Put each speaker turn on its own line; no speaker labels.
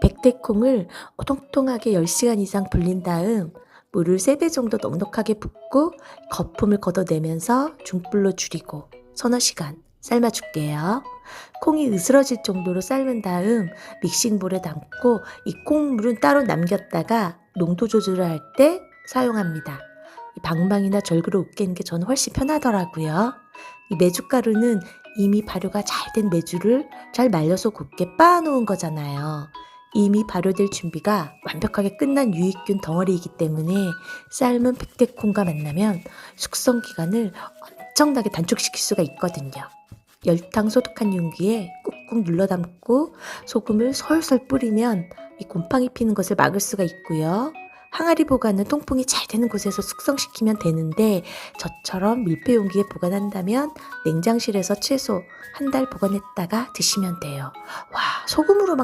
백대콩을 통통하게 10시간 이상 불린 다음 물을 3배 정도 넉넉하게 붓고 거품을 걷어내면서 중불로 줄이고 서너 시간 삶아줄게요. 콩이 으스러질 정도로 삶은 다음 믹싱볼에 담고 이 콩물은 따로 남겼다가 농도 조절을 할 때 사용합니다. 이 방망이나 절구로 으깨는 게 저는 훨씬 편하더라고요. 이 메주가루는 이미 발효가 잘 된 메주를 잘 말려서 곱게 빻아놓은 거잖아요. 이미 발효될 준비가 완벽하게 끝난 유익균 덩어리이기 때문에 삶은 백대콩과 만나면 숙성 기간을 엄청나게 단축시킬 수가 있거든요. 열탕 소독한 용기에 꾹꾹 눌러 담고 소금을 솔솔 뿌리면 이 곰팡이 피는 것을 막을 수가 있고요. 항아리 보관은 통풍이 잘 되는 곳에서 숙성시키면 되는데 저처럼 밀폐 용기에 보관한다면 냉장실에서 최소 한 달 보관했다가 드시면 돼요. 와, 소금으로 막